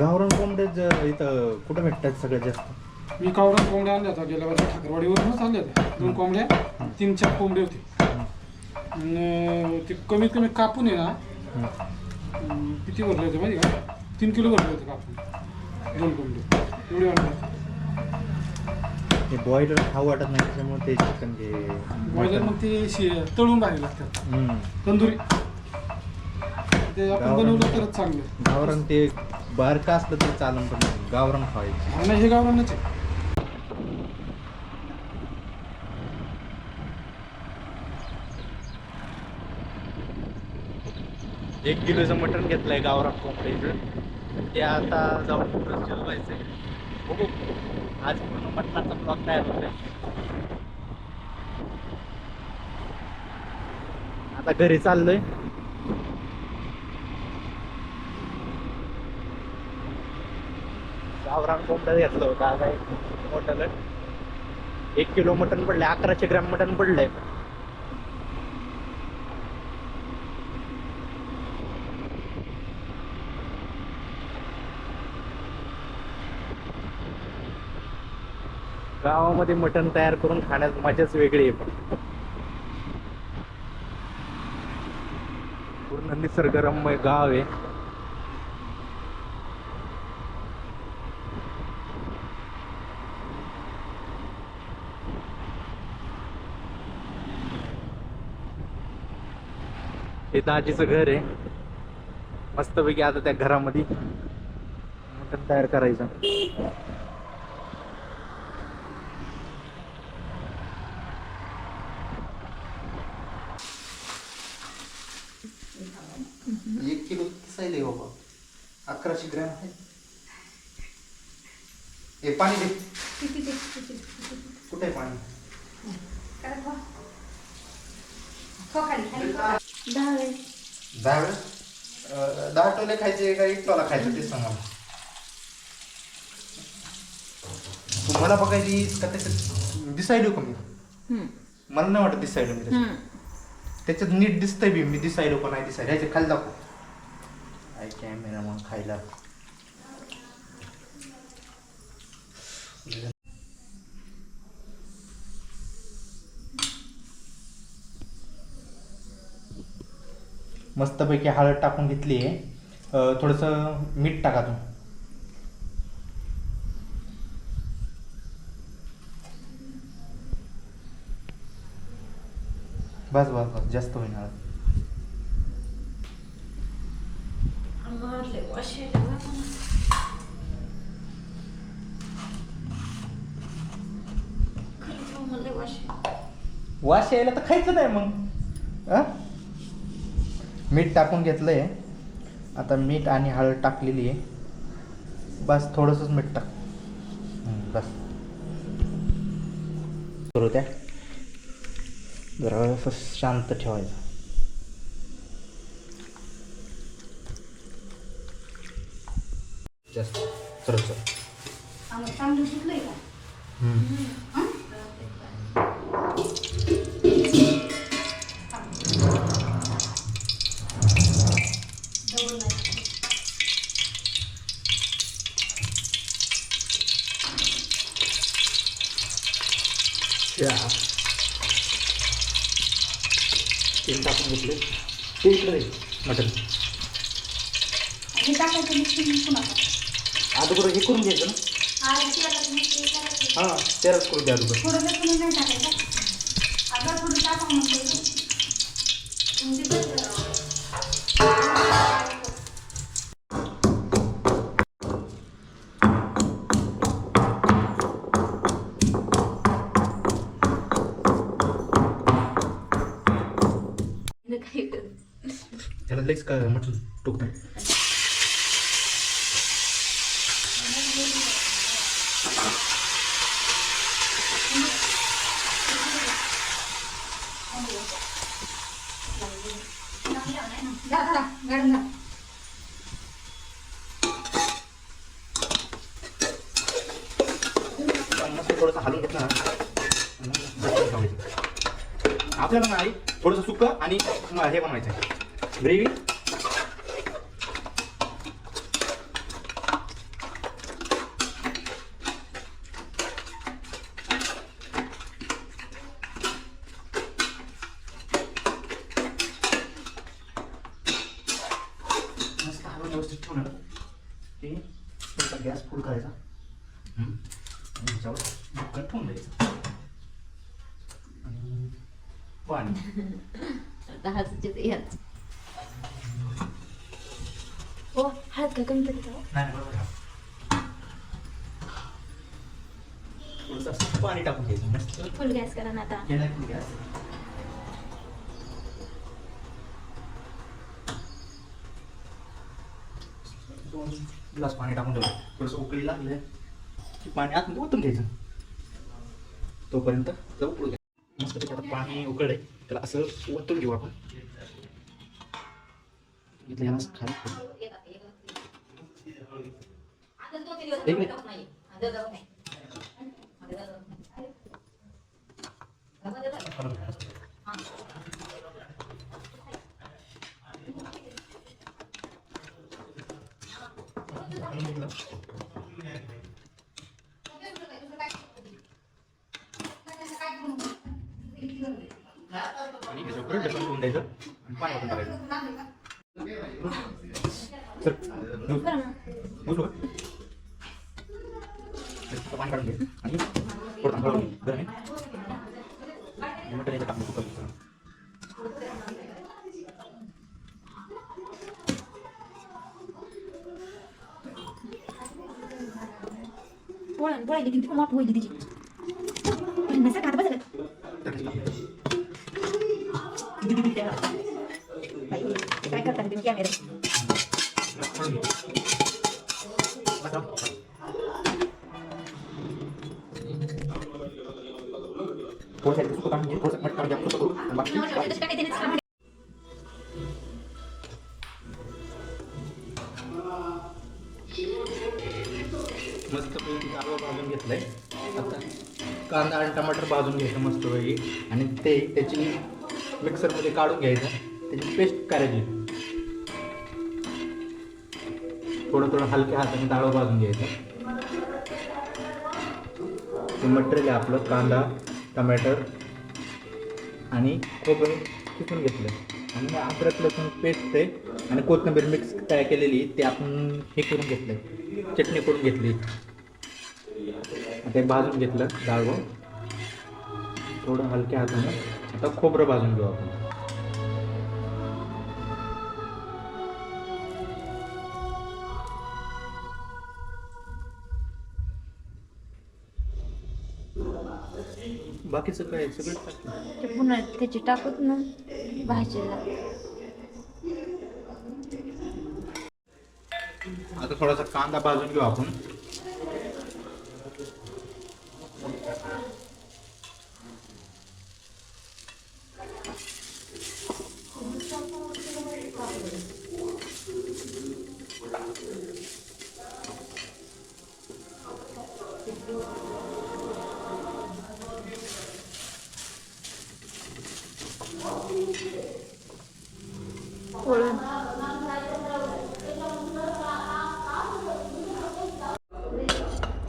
गावरान कोंबडे ज- इथं कुठं भेटतात सगळ्यात जास्त? मी कावडा कोंबड्या आणल्या होत्या. गेल्या वर्षी ठाकरवाडीवरूनच आणल्या होत्या. दोन कोंबड्या तीन चार कोंबडे होते. ते कमीत कमी कापून आहे ना. अं, किती भरले होते माहिती का? तीन किलो भरले होते कापून. दोन कोंबडे. एवढे आणले होते. ते बॉयलर खाऊ वाटत नाही त्याच्यामुळे ते चिकन घे. बॉयलर मग ते शे तळून राहावे लागतात. तंदुरी. ते आपण गावरान. बनवलं तरच चांगलं. गावरान ते बारका असलं तरी चालन पण गावरान खावायचं. आणि हे गावरानच आहे. एक किलोचं मटण घेतलंय गावरान कोंबडीचं. ते आता जाऊन पुढं शिजवायचंय बघू. आज पूर्ण मटणाचा ब्लॉक तयार होतोय. आता घरी चाललोय. गावरान कोंबड्या घेतलं होतं आता एक मोठं एक किलो मटण पडलंय अकराशे ग्रॅम मटण पडलंय गावामध्ये मटण तयार करून खाण्यात मजाच वेगळी आहे पण. पूर्ण निसर्गरम्य गाव आहे. हे दाजीचं घर आहे. मस्तपैकी आता त्या घरामध्ये मटण तयार करायचं. एक किलो साईल बाबा? अकराशे ग्रॅम आहे. हे पाणी दे. कुठे आहे पाणी? दहा दहा वेळ अं, दहा टोले खायचे का एक टोला खायचं ते सांगा मला. तुम्हाला बघायली का त्याच्यात दिसायलो का मी? मला नाही वाटत दिसायलो मी त्याच्यात. त्याच्यात नीट दिसतंय बी मी दिसायलो का नाही दिसायला? ह्याच्या खाली दाखव. काय कॅमेरा मग खायला. मस्तपैकी हळद टाकून घेतली आहे. थोडंसं मीठ टाका तू बस बस बस जास्त होईन हळद. वास यायला तर खायचं नाही मग. अ? मीठ टाकून घेतलंय. आता मीठ आणि हळद टाकलेली आहे. बस थोडंसंच मीठ टाक. बस. करू त्या जरा असं शांत ठेवायचं. जास्त. चल चल. डबल नाही. या. तेल टाकून घेतले. ते इकडे दे, मटण हे टाकायचं मिक्सिंग पुन्हा अगोदर हे करून घ्यायचं ना? हां तेलाच करून द्या अगोदर. नाही टाकायचं अगं थोडं टाका म्हणते लईच मटण टोकतं थोडंसं हलवून घेतलं आपल्याला नाही थोडंसं सुकं आणि हे बनवायचं आहे. ग्रेव्ही व्यवस्थित ठेवलं की थोडासा गॅस फुल करायचा. हम्म. आणि ह्याच्यावर ढक्कन ठेवून द्यायचं. आणि पाणी दहाचे हो हळद काय कमी पडत. नाही बरोबर आहे. थोडंसं पाणी टाकून घ्यायचं मस्त. फुल गॅस करा ना आता. केला की गॅस. दोन ग्लास पाणी टाकून ठेवलं थोडंसं उकळी लागले की पाणी आतमध्ये ओतून घ्यायचं. तोपर्यंत जर उकळू घ्या. मस्त आता पाणी उकळलंय. त्याला असं ओतून घेऊ आपण. इथलं याला खाली एक मिनिट. आणि ह्याच्यावर ढकलून ठेवून द्यायचं आणि पाणी ओतून टाकायचं सर न्यूज बरं ना न्यूज बघ. आता पाणी काढून घे आणि थोडं तांदूळ टाकून घे. गरम आहे. आणि मटण याच्यात टाकून सुकवलं. पोळा पोळायली किती मोठ होईल तिची नसं खात मस्त पैकी भाजून घेतलंय आता कांदा आणि टमाटर भाजून घ्यायचं मस्त पैकी. आणि ते त्याची मिक्सरमध्ये काढून घ्यायचं. त्याची पेस्ट करायची. थोडं थोडं हलक्या हाताने डाळं भाजून घ्यायचं. ते मटेरियल आहे आपलं कांदा टमॅटर आणि खोबरं किसून घेतलं. आणि मग अद्रक लसूण पेस्ट आहे आणि कोथिंबीर मिक्स तयार केलेली ते आपण हे करून घेतलं चटणी करून घेतली. ते भाजून घेतलं डाळवं थोडं हलक्या हाताने. आता खोबरं भाजून घेऊ आपण. बाकीचं काय? सगळं. ते पुन्हा त्याची टाकूत ना भाजीला. आता थोडासा कांदा भाजून घेऊ आपण. पोळून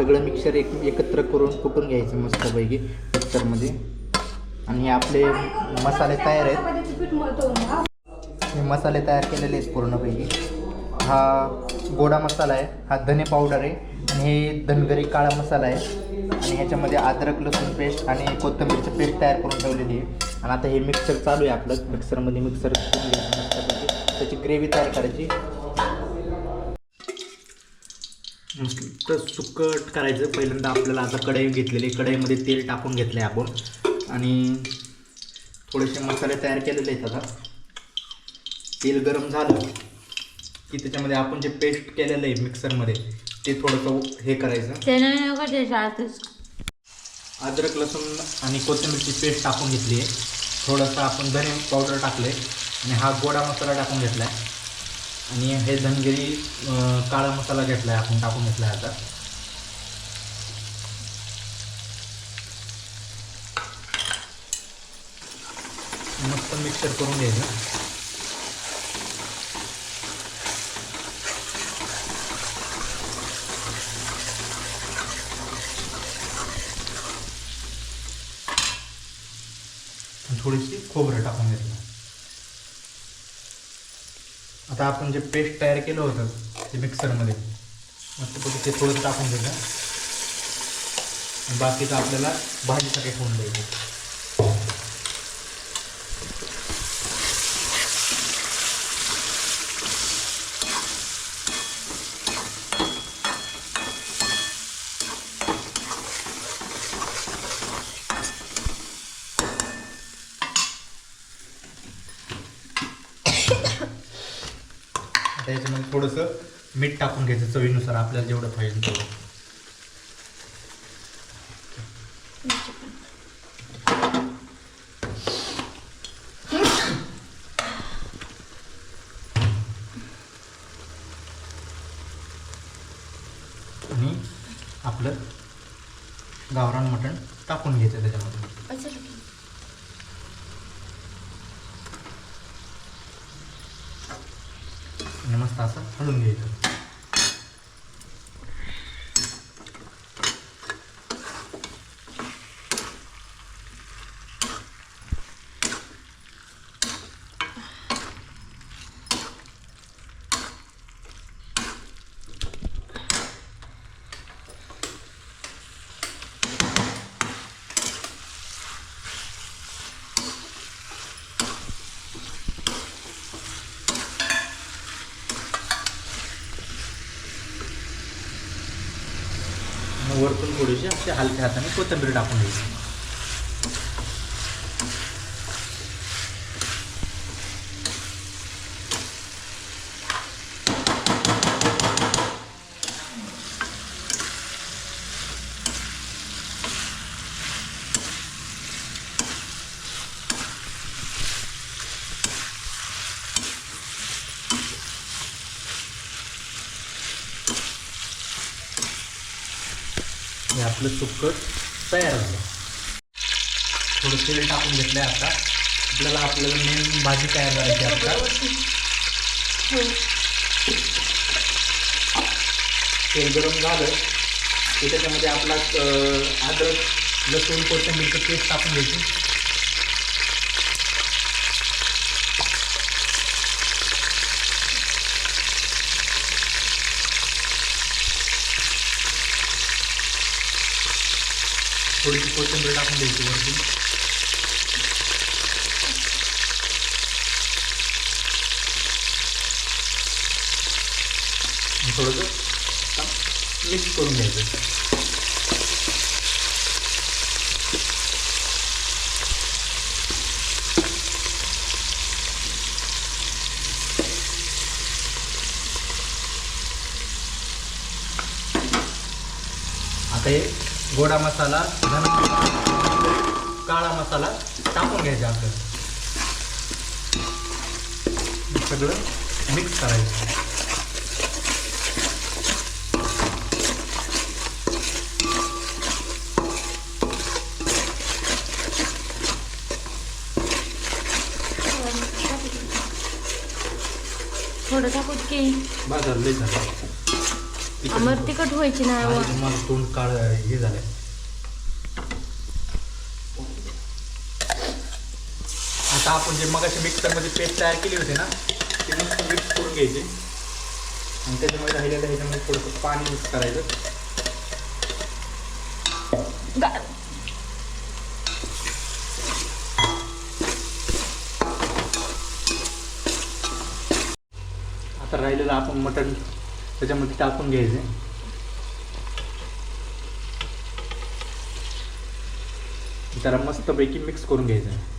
सगळं मिक्सर एक एकत्र करून कुटून घ्यायचं मस्तपैकी? मिक्सरमध्ये आणि आपले मसाले तयार आहेत. हे मसाले तयार केलेले आहेत पूर्णपैकी. हा गोडा मसाला आहे. हा धने पावडर आहे. आणि हे धनगरी काळा मसाला आहे. आणि ह्याच्यामध्ये अद्रक लसूण पेस्ट आणि कोथिंबीरची पेस्ट तयार करून ठेवलेली आहे. आणि आता हे मिक्सर चालू आहे आपलं. मिक्सरमध्ये मिक्सर त्याची ग्रेव्ही तयार करायची. मस्त सुकट करायचं. पहिल्यांदा आपल्याला आता कढई घेतलेली कढईमध्ये तेल टाकून घेतलं आहे आपण. आणि थोडेसे मसाले तयार केलेले आहेत आता. तेल गरम झालं की त्याच्यामध्ये आपण जे पेस्ट केलेलं आहे मिक्सरमध्ये ते थोडंसं हे करायचं. अद्रक लसूण आणि कोथिंबीरची पेस्ट टाकून घेतली आहे. थोडंसं आपण धने पावडर टाकले आणि हा गोडा मसाला टाकून घेतला आहे आणि हे धनगिरी काळा मसाला घेतला आहे आपण टाकून घेतला आहे आता. मस्त मिक्सर करून घ्यायचं. थोडीशी खोबरं टाकून घेतलं. आता आपण जे पेस्ट तयार केलं होतं ते मिक्सरमध्ये मग ते थोडं टाकून घ्यायचं आणि बाकीचं आपल्याला भाजीसाठी ठेवून द्यायचं आता याच्यामध्ये थोडंसं मीठ टाकून घ्यायचं चवीनुसार आपल्याला जेवढं पाहिजे तेवढं आणि आपलं गावरान मटण टाकून घ्यायचं त्याच्यामध्ये अच्छा ठीक आहे. आणि मस्त असं हलवून घ्यायचं मग वरतून थोडीशी अशी हलक्या हाताने कोथिंबीर टाकून द्यायची हे आपलं सुक्क तयार झालं. थोडं तेल टाकून घेतलंय आता. आपल्याला आपल्याला मेन भाजी तयार करायची आता. तेल गरम झालं की त्याच्यामध्ये आपला अद्रक लसूण कोथिंबीरचं पेस्ट टाकून घ्यायची थोडीशी कोथिंबीर टाकून द्यायची वरती. थोडंसं मिक्स करून घ्यायचं. आता हे गोडा मसाला मसाला टाकून घ्यायचा आपल्याला. सगळं मिक्स करायचं. थोडं टाकूत की. बाजार लई झालं. आमर तिखट व्हायची व. तुम्हाला तोंड काळ हे झालंय. आता आपण जे मगाशी मिक्सरमध्ये पेस्ट तयार केली होती ना ती मस्त मिक्स करून घ्यायची. आणि त्याच्यामध्ये राहिलेलं ह्याच्यामध्ये थोडंसं पाणी मिक्स करायचं. आता राहिलेलं आपण मटण त्याच्यामध्ये टाकून घ्यायचे. त्याला मस्तपैकी मिक्स करून घ्यायचं.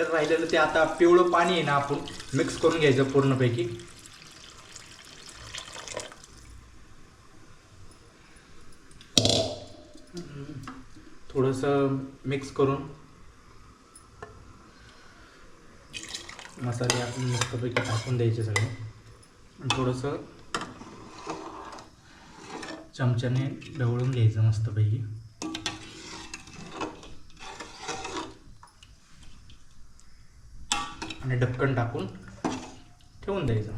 आपल्याला राहिलेलं ते आता पिवळं पाणी आहे ना आपण मिक्स करून घ्यायचं पूर्णपैकी. थोडंसं मिक्स करून. मसाले आपण मस्तपैकी टाकून द्यायचे सगळे. थोडंसं चमच्याने ढवळून घ्यायचं मस्तपैकी. आणि ढक्कन टाकून ठेवून द्यायचं.